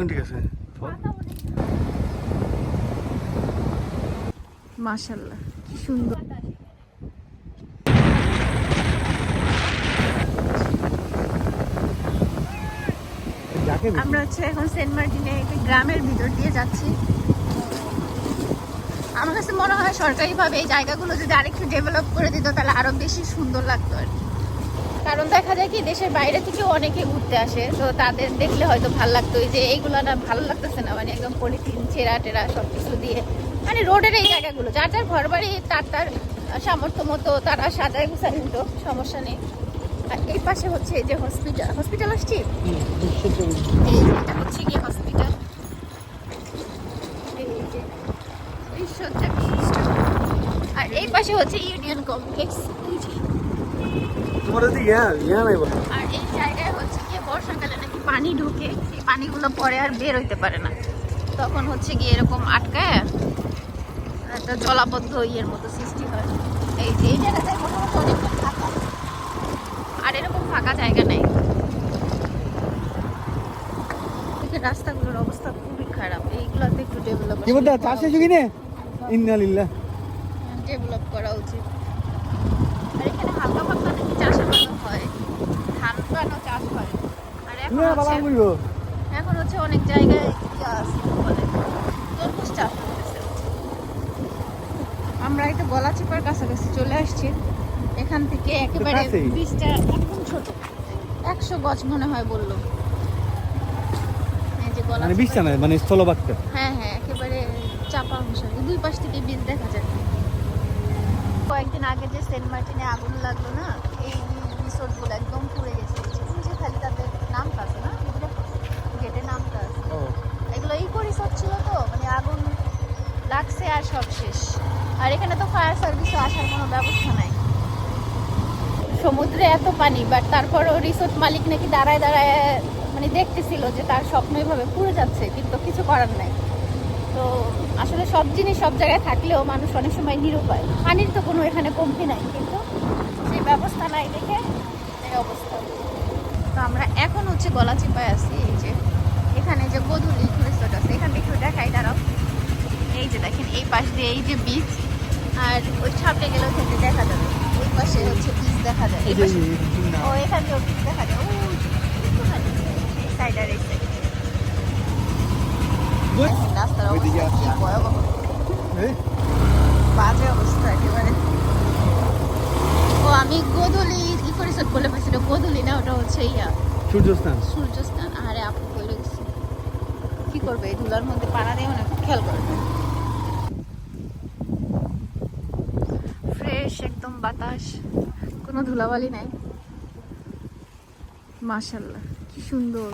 এখন ঠিক আছে। মাশাল্লাহ কি সুন্দর। আমরা হচ্ছে এখন সেন্ট মার্টিনে একটি গ্রামের ভিতর দিয়ে যাচ্ছি। আমার কাছে মনে হয় সরকারিভাবে এই জায়গাগুলো যদি আরেকটু ডেভেলপ করে দিত তাহলে আরও বেশি সুন্দর লাগতো আর কি। কারণ দেখা যায় কি দেশের বাইরে থেকেও অনেকে ঘুরতে আসে তো তাদের দেখলে হয়তো ভালো লাগতো যে এইগুলো না ভালো লাগতেছে না মানে একদম পলিথিন ছেঁড়া টেরা সব কিছু দিয়ে। মানে রোডের এই জায়গাগুলো যার যার ঘর বাড়ি তার তার সামর্থ্য মতো তারা সাজায় গুছায় নিত সমস্যা নেই। আর এই পাশে হচ্ছে এই যে হসপিটাল হসপিটাল আসছি? এটা হচ্ছে কি হসপিটাল এই যে আর এই পাশে হচ্ছে ইউনিয়ন কমপ্লেক্স তোমার যদি ইয়া ইয়া নাই আর এই জায়গায় হচ্ছে গিয়ে বর্ষাকালে নাকি পানি ঢুকে সেই পানিগুলো পরে আর বের হইতে পারে না। তখন হচ্ছে গিয়ে এরকম আটকায় একটা জলাবদ্ধ ইয়ের মতো সৃষ্টি হয়। এই যে এই জায়গাটায় মোটামুটি অনেকটা ফাঁকা। আর এরকম ফাঁকা জায়গা নেই। রাস্তাগুলোর অবস্থা খুবই খারাপ। এইগুলোতে একটু ডেভেলপ কি বলতে চাষ নে ইন্নালিল্লাহ। ডেভেলপ করা উচিত। আর এখানে হালকা পাতলা নাকি চাষাবাদও হয় ধান পানও চাষ হয় আর এখন হচ্ছে এখন হচ্ছে অনেক জায়গায় তরমুজ চাষ আমরা একটা গলা চিপার কাছাকাছি চলে আসছি। এখান থেকে একেবারে বীজটা একদম ছোট। একশো গজ মনে হয় বলল। মানে বিশটা না মানে স্থলবাক্যা হ্যাঁ হ্যাঁ একেবারে চাপা অংশ। দুই পাশ থেকে বীজ দেখা যায়। কয়েকদিন আগে যে সেন্ট মার্টিনে আগুন লাগল না এই রিসোর্টগুলো একদম পুড়ে গেছে এই যে খালি তাদের নামটা আছে না গেটে নামটা আছে ও এগুলো ইকো রিসোর্ট ছিল তো মানে আগুন লাগছে আর সব শেষ আর এখানে তো ফায়ার সার্ভিসও আসার কোনো ব্যবস্থা নাই। সমুদ্রে এত পানি বাট তারপরও রিসোর্ট মালিক নাকি দাঁড়ায় দাঁড়ায় মানে দেখতেছিল যে তার স্বপ্ন এভাবে পুড়ে যাচ্ছে, কিন্তু কিছু করার নাই। তো আসলে সব জিনিস সব জায়গায় থাকলেও মানুষ অনেক সময় নিরুপায়। পানির তো কোনো এখানে কমতি নাই, কিন্তু সেই ব্যবস্থা নাই দেখে এই অবস্থা। তো আমরা এখন হচ্ছে গলা চিপায় আছি, এই যে এখানে যে গধুলি রিসোর্ট আছে, এখান থেকে দেখাই, দাঁড়াও। এই যে দেখেন, এই পাশ দিয়ে, এই যে বিচ আর ওই সামনে গেলে ওখান থেকে দেখা যাবে। ওই পাশে হচ্ছে বিচ দেখা যায়। এই এই যে পাশে- এই যে, না। ও এখান থেকেও বিচ দেখা যায়। ও সাইড আর এই সাইড রাস্তার অবস্থা কি। ভয়াবহ। বাজে অবস্থা একেবারে। ও আমি গোধূলি ই করে সব বলে ফেলছিল গোধূলি না ওটা হচ্ছে ইয়া। সূর্যস্থান। সূর্যস্থান। আরে আপু কইলে গেছি। কি করবে? এই ধুলার মধ্যে পাড়া দিয়ে অনেক খেয়াল করবে বাতাস কোনো ধুলাবালি নাই। মাশাল্লাহ কি সুন্দর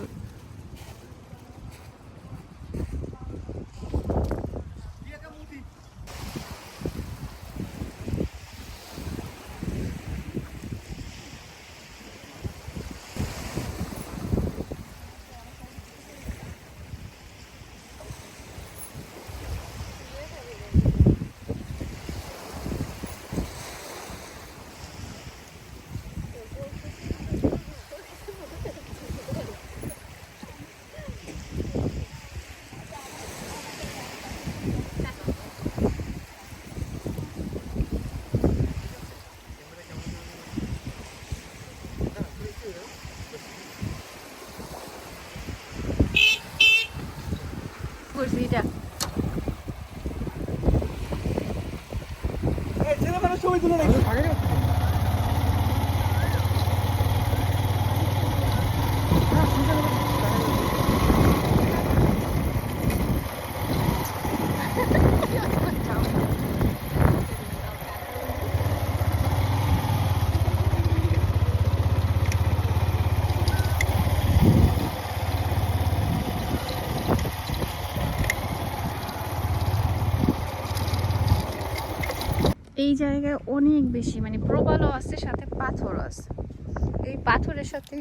করছি এটা এই ছেলে মানুষ ছবি তুলে এই জায়গায় অনেক বেশি মানে প্রবালও আছে, সাথে পাথরও আছে। এই পাথরের সাথে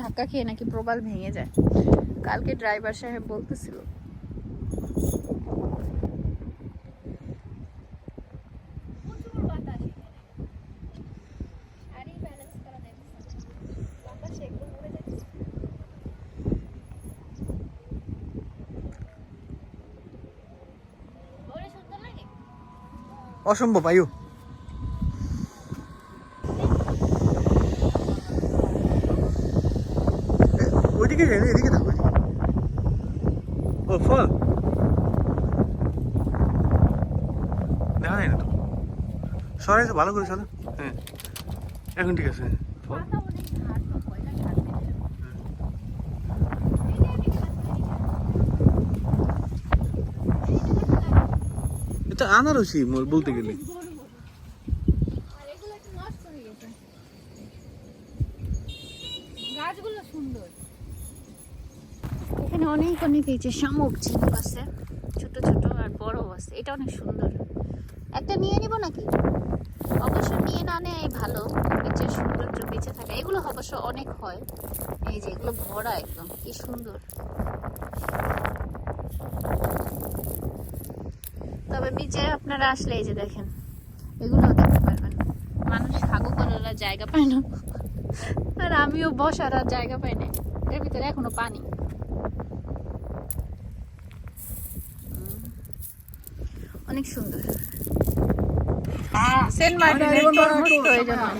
ধাক্কা খেয়ে নাকি প্রবাল ভেঙে যায়। কালকে ড্রাইভার সাহেব বলতেছিল অসম্ভব আয়ু। ওইদিকে যাই না এদিকে থাকো ও ফল। দেখা যায় না তো। সরাই তো ভালো করে চলো হ্যাঁ। এখন ঠিক আছে। হ্যাঁ। ফল এটা আনারসি বলতে গেলে। এখানে অনেক অনেক এই যে শামুক ঝিনুক আছে, ছোট ছোট আর বড় আছে। এটা অনেক সুন্দর। একটা নিয়ে নিব নাকি? অবশ্য নিয়ে না নেয় ভালো। বেঁচে সৌন্দর্য বেঁচে থাকে। এগুলো অবশ্য অনেক হয়। এই যে এগুলো ভরা একদম। কি সুন্দর। তবে নিচে আপনারা আসলে এই যে দেখেন এগুলো দেখতে পারবেন। মানুষ হাগু করার আর জায়গা পায় না। আর আমিও বসার আর জায়গা পাই না এর ভিতরে এখনও পানি। অনেক সুন্দর। সেন্ট মার্টিনের তরমুজ প্রয়োজন হয়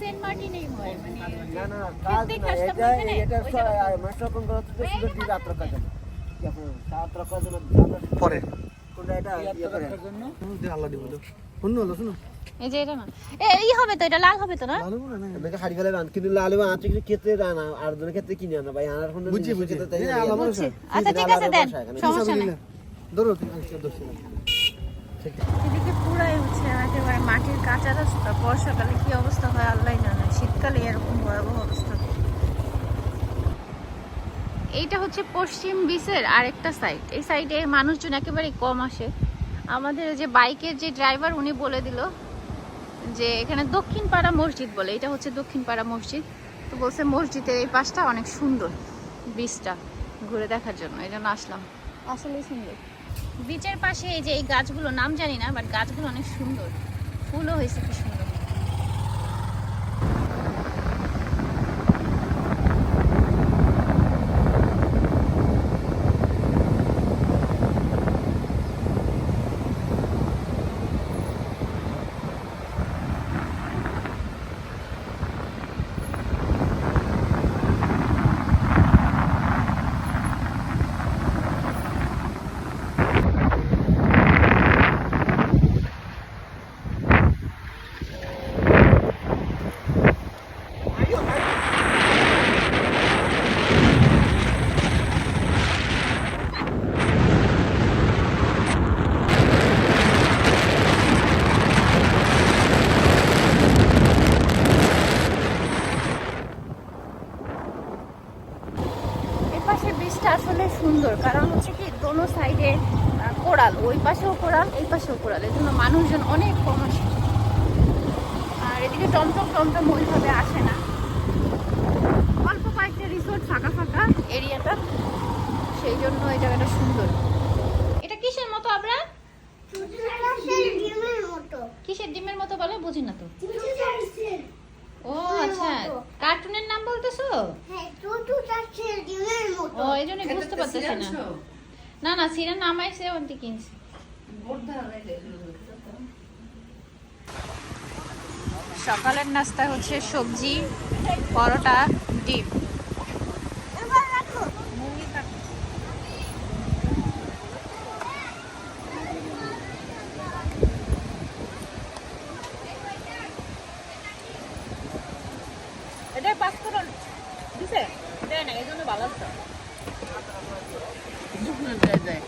সেন্ট মার্টিনেই হয় মানে কাজ না আসলাম এটা এখানে, এটা ওই জায়গায়। মাস্টারপন করা পরে। এই যে এটা না। এই হবে তো এটা লাল হবে তো না? না হাড়ি গেলে কিন্তু লালে আর কিনে আনা ভাই আনার। আচ্ছা ঠিক আছে দেন। সমস্যা নেই। ধরো এদিকে পুরাই হচ্ছে একেবারে মাটির কাঁচা রাস্তা। বর্ষাকালে কি অবস্থা হয় আল্লাহ জানে। শীতকালে এরকম ভয়াবহ অবস্থা। এইটা হচ্ছে পশ্চিম বিচের আরেকটা সাইড এই সাইডে মানুষজন একেবারে কম আসে। আমাদের যে বাইকের যে ড্রাইভার উনি বলে দিল যে এখানে দক্ষিণ পাড়া মসজিদ বলে এটা হচ্ছে দক্ষিণ পাড়া মসজিদ। তো বলছে মসজিদের এই পাশটা অনেক সুন্দর বিচটা ঘুরে দেখার জন্য এই জন্য আসলাম। আসলেই সুন্দর। বিচের পাশে এই যে এই গাছগুলো নাম জানি না বাট গাছগুলো অনেক সুন্দর। ফুলও হয়েছে কি সুন্দর। পাশের বীজটা আসলে সুন্দর কারণ হচ্ছে কি দোনো সাইডে কোড়াল ওই পাশেও কোড়াল এই পাশেও কোড়াল এই জন্য মানুষজন অনেক কম আসে। আর এদিকে টমটম টমটম ওইভাবে আসে না। অল্প কয়েকটা রিসোর্ট ফাঁকা ফাঁকা এরিয়াটা সেই জন্য এই জায়গাটা সুন্দর। এটা কিসের মতো আমরা কিসের ডিমের মতো বলে? বুঝি না তো। ও আচ্ছা। কার্টুনের নাম বলতেছো? ও এই জন্য বুঝতে পারতেছি না। না না সিরা নাম আইসে অন্তি কিনছি। সকালের নাস্তা হচ্ছে সবজি পরোটা ডিম। পাস করুন। দিছে? দেয় না এই জন্য ভালো আছে। দেয় দেয়